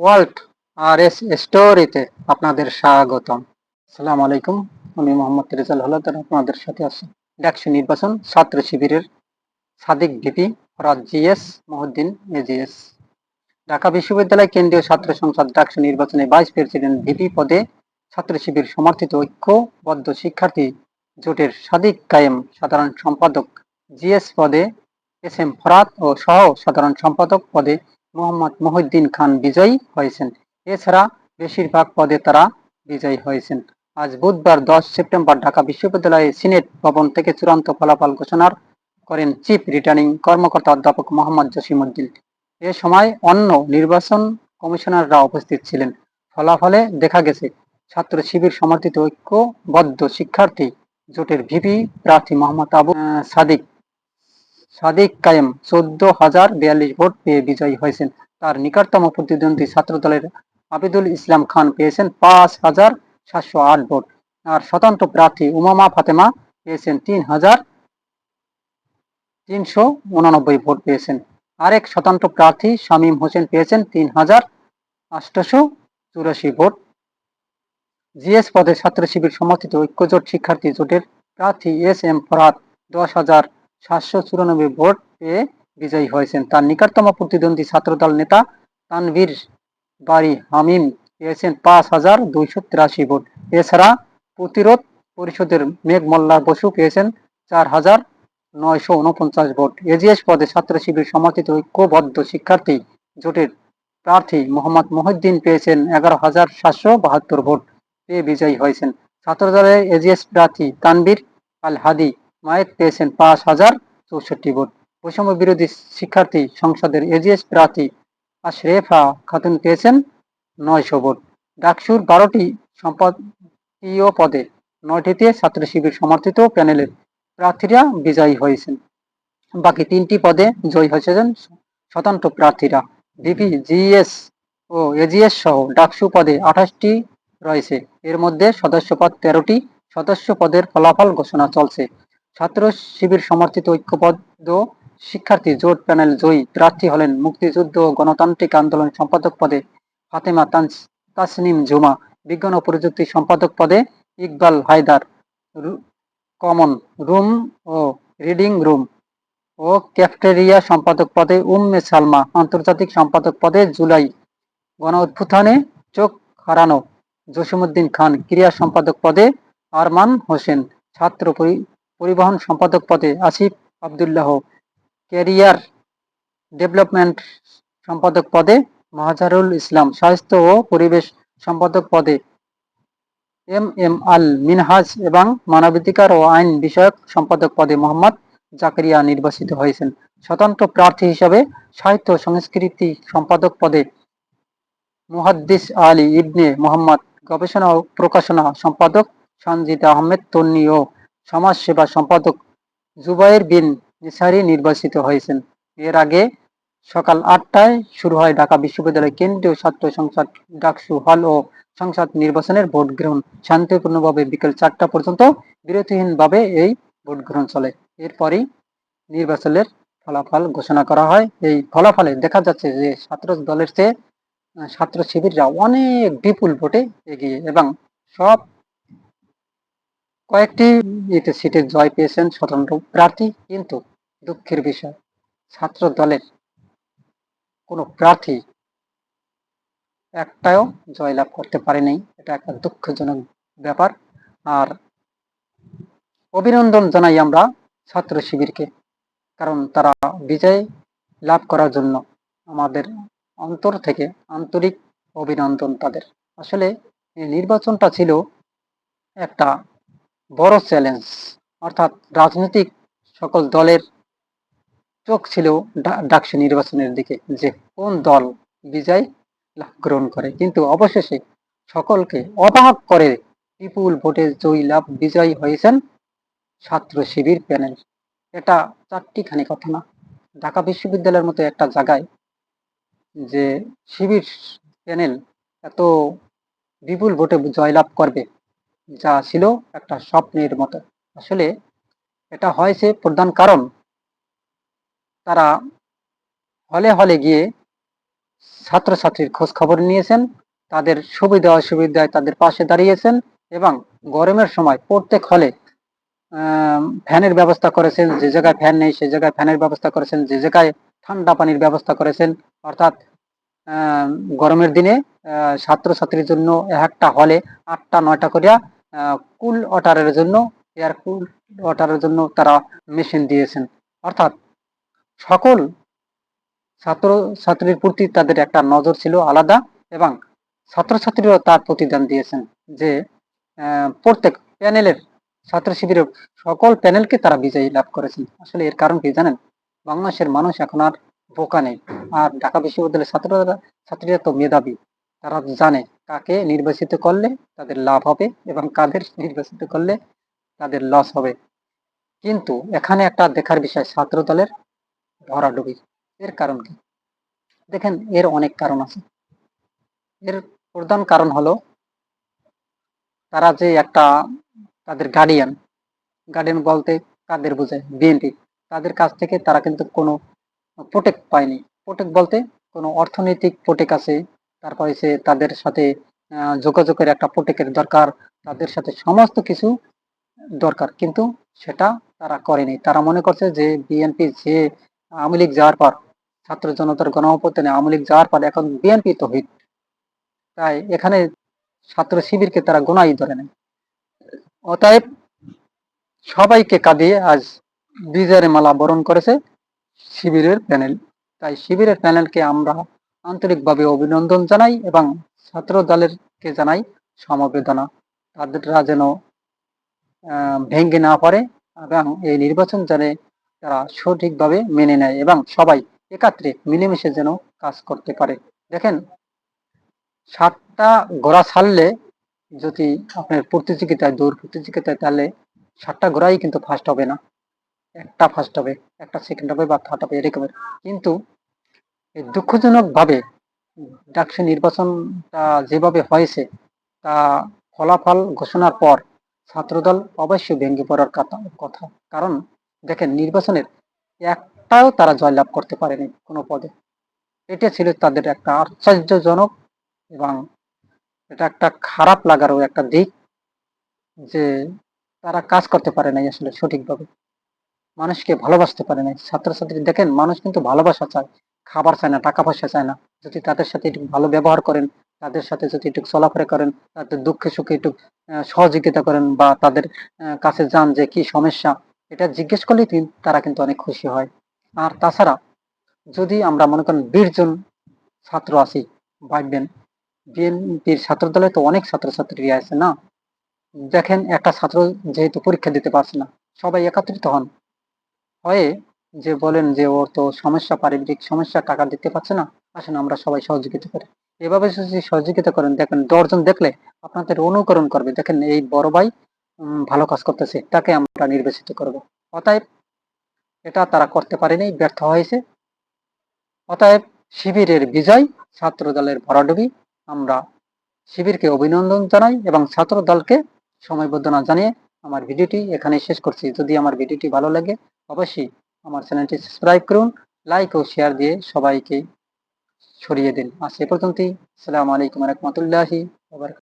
World আর S স্টোরিতে আপনাদের স্বাগতম। আসসালামু আলাইকুম, আমি মোহাম্মদ রেজাল হলাদার, আপনাদের সাথে আছি। ডাকসু নির্বাচন ছাত্র শিবিরের Sadiq VP Farhad GS Mohiuddin AGS. Dhaka বিশ্ববিদ্যালয় কেন্দ্রীয় ছাত্র সংসদ ডাকসু নির্বাচনে ভাইস প্রেসিডেন্ট ভিপি পদে ছাত্র শিবির সমর্থিত ঐক্যবদ্ধ শিক্ষার্থী জোটের সাদিক কায়েম সাধারণ সম্পাদক জিএস পদে এস এম ফরাদ ও সহ সাধারণ সম্পাদক পদে মোহাম্মদ মহিউদ্দিন খান বিজয়ী হয়েছেন। এছাড়া বেশিরভাগ পদে তারা বিজয়ী হয়েছেন। আজ বুধবার দশ সেপ্টেম্বর ঢাকা বিশ্ববিদ্যালয়ে সিনেট ভবন থেকে চূড়ান্ত ফলাফল ঘোষণার করেন চিফ রিটার্নিং কর্মকর্তা অধ্যাপক মোহাম্মদ জসিমউদ্দিন। এ সময় অন্য নির্বাচন কমিশনাররা উপস্থিত ছিলেন। ফলাফলে দেখা গেছে, ছাত্র শিবির সমর্থিত ঐক্যবদ্ধ শিক্ষার্থী জোটের ভিপি প্রার্থী মোহাম্মদ আবু সাদিক সাদিক কায়েম চোদ্দ হাজার বিয়াল্লিশ ভোট পেয়ে বিজয়ী হয়েছেন। তার নিকটতম প্রতিদ্বন্দ্বী ছাত্র দলের আবিদুল ইসলাম খান পেয়েছেন পাঁচ হাজার সাতশো আট ভোট। আর স্বতন্ত্র প্রার্থী উমামা ফাতেমা পেয়েছেন তিন হাজার তিনশো উনানব্বই ভোট পেয়েছেন। আরেক স্বতন্ত্র প্রার্থী শামীম হোসেন পেয়েছেন তিন হাজার আটশোশো চুরাশি ভোট। জিএস পদে ছাত্র শিবির সমর্থিত ঐক্যজোট শিক্ষার্থী জোটের প্রার্থী এস এম ফরাদ দশ হাজার সাতশো চুরানব্বই ভোট পেয়ে বিজয়ী হয়েছেন। তার নিকটতম প্রতিদ্বন্দ্বী ছাত্রদল নেতা তানভীর বাড়ি হামিম পেয়েছেন পাঁচ হাজার দুইশো তিরাশি ভোট। এছাড়া প্রতিরোধ পরিষদের মেঘ মোল্লা বসু পেয়েছেন চার হাজার নয়শো উনপঞ্চাশ ভোট। এজিএস পদে ছাত্র শিবির সমর্থিত ঐক্যবদ্ধ শিক্ষার্থী জোটের প্রার্থী মোহাম্মদ মহিউদ্দিন পেয়েছেন এগারো হাজার সাতশো বাহাত্তর ভোট পেয়ে বিজয়ী হয়েছেন। ছাত্রদলের এজিএস প্রার্থী তানবীর আল হাদি মায়েত পেয়েছেন পাঁচ হাজার চৌষট্টি ভোট। বৈষম্য বিরোধী শিক্ষার্থী সংসদের এজিএস প্রার্থী আশরেফা খাতুন পেয়েছেন নয়শো ভোট। ডাকসুর বারোটি সম্পাদকীয় পদে নয়টিতে ছাত্র শিবির সমর্থিত প্যানেলের প্রার্থীরা বিজয়ী হয়েছেন। বাকি তিনটি পদে জয়ী হয়েছেন স্বতন্ত্র প্রার্থীরা। ভিপি জিএস ও এজিএস সহ ডাকসু পদে আঠাশটি রয়েছে। এর মধ্যে সদস্য পদ তেরোটি। সদস্য পদের ফলাফল ঘোষণা চলছে। ছাত্র শিবির সমর্থিত ঐক্যবদ্ধ শিক্ষার্থী জোট প্যানেল জয়ী প্রার্থী হলেন মুক্তিযুদ্ধ ও গণতান্ত্রিক আন্দোলন সম্পাদক পদে ফাতেমা তাসনিম জুমা, বিজ্ঞান ও প্রযুক্তি সম্পাদক পদে ইকবাল হায়দার কমন রুম ও রিডিং রুম ও ক্যাফটেরিয়া সম্পাদক পদে উম্মে সালমা, আন্তর্জাতিক সম্পাদক পদে জুলাই গণ উত্থানে চোখ হারানো জসিমউদ্দিন খান, ক্রীড়া সম্পাদক পদে আরমান হোসেন, ছাত্র পরিবহন সম্পাদক পদে আসিফ আবদুল্লাহ, ক্যারিয়ার ডেভেলপমেন্ট সম্পাদক পদে মাহাজারুল ইসলাম, স্বাস্থ্য ও পরিবেশ সম্পাদক পদে এম এম আল মিনহাজ এবং মানবাধিকার ও আইন বিষয়ক সম্পাদক পদে মোহাম্মদ জাকারিয়া নির্বাচিত হয়েছেন। স্বতন্ত্র প্রার্থী হিসাবে সাহিত্য সংস্কৃতি সম্পাদক পদে মুহাদ্দিস আলী ইবনে মোহাম্মদ গবেষণা ও প্রকাশনা সম্পাদক সঞ্জিত আহমেদ, তন্নি ও সমাজ সেবা সম্পাদক জুবাইর বিন নিসারি নির্বাচিত হয়েছেন। এর আগে সকাল আটটায় শুরু হয় ঢাকা বিশ্ববিদ্যালয় কেন্দ্রীয় ছাত্র সংসদ ডাকসু হল ও সংসদ নির্বাচনের ভোট গ্রহণ। শান্তিপূর্ণভাবে বিকেল চারটা পর্যন্ত বিরতিহীনভাবে এই ভোট গ্রহণ চলে। এরপরই নির্বাচনের ফলাফল ঘোষণা করা হয়। এই ফলাফলে দেখা যাচ্ছে যে ছাত্র দলের চেয়ে ছাত্র শিবিররা অনেক বিপুল ভোটে এগিয়ে এবং সব কয়েকটি ইতে সিটে জয় পেয়েছেন স্বতন্ত্র প্রার্থী, কিন্তু দুঃখের বিষয়, ছাত্র দলের কোনো প্রার্থী একটাও জয়লাভ করতে পারেনি এটা একটা দুঃখজনক ব্যাপার। আর অভিনন্দন জানাই আমরা ছাত্র শিবিরকে, কারণ তারা বিজয় লাভ করার জন্য আমাদের অন্তর থেকে আন্তরিক অভিনন্দন তাদের। আসলে নির্বাচনটা ছিল একটা বড় চ্যালেঞ্জ অর্থাৎ রাজনৈতিক সকল দলের চোখ ছিল ডাকসু নির্বাচনের দিকে, যে কোন দল বিজয় গ্রহণ করে। কিন্তু অবশেষে সকলকে অবাক করে বিপুল ভোটে জয়ী লাভ বিজয়ী হয়েছেন ছাত্র শিবির প্যানেল। এটা চারটি খানি কথা না। ঢাকা বিশ্ববিদ্যালয়ের মতো একটা জায়গায় যে শিবির প্যানেল এত বিপুল ভোটে জয়লাভ করবে যা ছিল একটা স্বপ্নের মতো। আসলে এটা হয়েছে প্রধান কারণ। তারা হলে হলে গিয়ে ছাত্রছাত্রীর খোঁজ খবর নিয়েছেন, তাদের সুবিধা অসুবিধায় তাদের পাশে দাঁড়িয়েছেন এবং গরমের সময় প্রত্যেক হলে ফ্যানের ব্যবস্থা করেছেন, যে জায়গায় ফ্যান নেই সে জায়গায় ফ্যানের ব্যবস্থা করেছেন, যে জায়গায় ঠান্ডা পানির ব্যবস্থা করেছেন। অর্থাৎ গরমের দিনে ছাত্রছাত্রীর জন্য একটা হলে আটটা, নয়টা করিয়া কুল ওয়াটারের জন্য এয়ার কুল ওয়াটারের জন্য তারা মেশিন দিয়েছেন। অর্থাৎ সকল ছাত্র ছাত্রীর প্রতি তাদের একটা নজর ছিল আলাদা এবং ছাত্রছাত্রীরাও তার প্রতিদান দিয়েছেন যে প্রত্যেক প্যানেলের ছাত্র শিবিরের সকল প্যানেলকে তারা বিজয়ী লাভ করেছেন। আসলে এর কারণ কি জানেন? বাংলাদেশের মানুষ এখন আর বোকা নেই। আর ঢাকা বিশ্ববিদ্যালয়ের ছাত্ররা, ছাত্রীরা তো মেধাবী, তারা জানে কাকে নির্বাচিত করলে তাদের লাভ হবে এবং কাদের নির্বাচিত করলে তাদের লস হবে। কিন্তু এখানে একটা দেখার বিষয় ছাত্র দলের ভরাডুবি। এর কারণ কি? দেখেন, এর অনেক কারণ আছে। এর প্রধান কারণ হলো, তারা যে একটা তাদের গার্ডিয়ান গার্ডিয়ান বলতে কাদের বোঝায়? বিএনপি তাদের কাছ থেকে তারা কিন্তু কোনো প্রোটেক্ট পায়নি। প্রোটেক্ট বলতে কোনো অর্থনৈতিক প্রোটেক্ট আছে তারপরে সে তাদের সাথে যোগাযোগের একটা প্রোটেক্টের দরকার, তাদের সাথে সমস্ত কিছু দরকার। কিন্তু সেটা তারা করেনি তারা মনে করছে যে বিএনপি যে আওয়ামী লীগ যাওয়ার পর, ছাত্র জনতার গণ আওয়ামী লীগ যাওয়ার পর এখন বিএনপি তো হিট তাই এখানে ছাত্র শিবিরকে তারা গোনাই ধরে নেয়। অতএব সবাইকে কাঁদিয়ে আজ বিজয়ের মালা বরণ করেছে শিবিরের প্যানেল। তাই শিবিরের প্যানেলকে আমরা আন্তরিকভাবে অভিনন্দন জানাই এবং ছাত্র দলেরকে জানাই সমবেদনা। তাদেররা যেন আহ, ভেঙে না পারে এবং এই নির্বাচন যেন তারা সঠিকভাবে মেনে নেয় এবং সবাই একাত্রে মিলেমিশে যেন কাজ করতে পারে। দেখেন সাতটা ঘোড়া ছাড়লে যদি আপনার প্রতিযোগিতায় দৌড় প্রতিযোগিতায় তাহলে সাতটা ঘোড়াই কিন্তু ফার্স্ট হবে না। একটা ফার্স্ট হবে একটা সেকেন্ড হবে বা থার্ড হবে এরকমের। কিন্তু এই দুঃখজনক ভাবে ডাকসু নির্বাচনটা যেভাবে হয়েছে, তা ফলাফল ঘোষণার পর ছাত্রদল অবশ্যই ভেঙে পড়ার কথা। কারণ দেখেন, নির্বাচনের একটাও তারা জয়লাভ করতে পারেনি কোনো পদে। এটা ছিল তাদের একটা আশ্চর্যজনক এবং এটা একটা খারাপ লাগারও একটা দিক যে তারা কাজ করতে পারে নাই আসলে সঠিকভাবে। মানুষকে ভালোবাসতে পারে নাই। ছাত্রছাত্রী দেখেন, মানুষ কিন্তু ভালোবাসা চায়। খাবার চায় না, টাকা পয়সা চায় না। যদি তাদের সাথে একটু ভালো ব্যবহার করেন, তাদের সাথে যদি একটু চলাফেরা করেন, তাদের দুঃখে সুখে একটু সহযোগিতা করেন বা তাদের কাছে যান যে কি সমস্যা, এটা জিজ্ঞেস করলেই তারা কিন্তু অনেক খুশি হয়। আর তাছাড়া যদি আমরা মনে করেন বিশ জন ছাত্র আছি ভাববেন বিএনপির ছাত্র দলে তো অনেক ছাত্রছাত্রী আছে না? দেখেন একটা ছাত্র যেহেতু পরীক্ষা দিতে পারছে না, সবাই একত্রিত হন। হয়ে যে বলেন যে ওর তো সমস্যা, পারিবারিক সমস্যা, টাকা দিতে পারছে না, আসেন আমরা সবাই সহযোগিতা করি। এভাবে যদি সহযোগিতা করেন, দেখেন দশজন দেখলে আপনাদের অনুকরণ করবে। দেখেন এই বড় ভাই ভালো কাজ করতেছে, তাকে আমরা নির্বাচিত করব। অতএব এটা তারা করতে পারেনি, ব্যর্থ হয়েছে। অতএব শিবিরের বিজয় ছাত্র দলের ভরাডুবি। আমরা শিবিরকে অভিনন্দন জানাই এবং ছাত্র দলকে সময়বদ্ধনা জানিয়ে আমার ভিডিওটি এখানে শেষ করছি। যদি আমার ভিডিওটি ভালো লাগে, অবশ্যই আমার চ্যানেলটি সাবস্ক্রাইব করুন লাইক ও শেয়ার দিয়ে সবাইকে ছড়িয়ে দিন। আজ এ পর্যন্তই। আসসালামু আলাইকুম রহমতুল্লাহি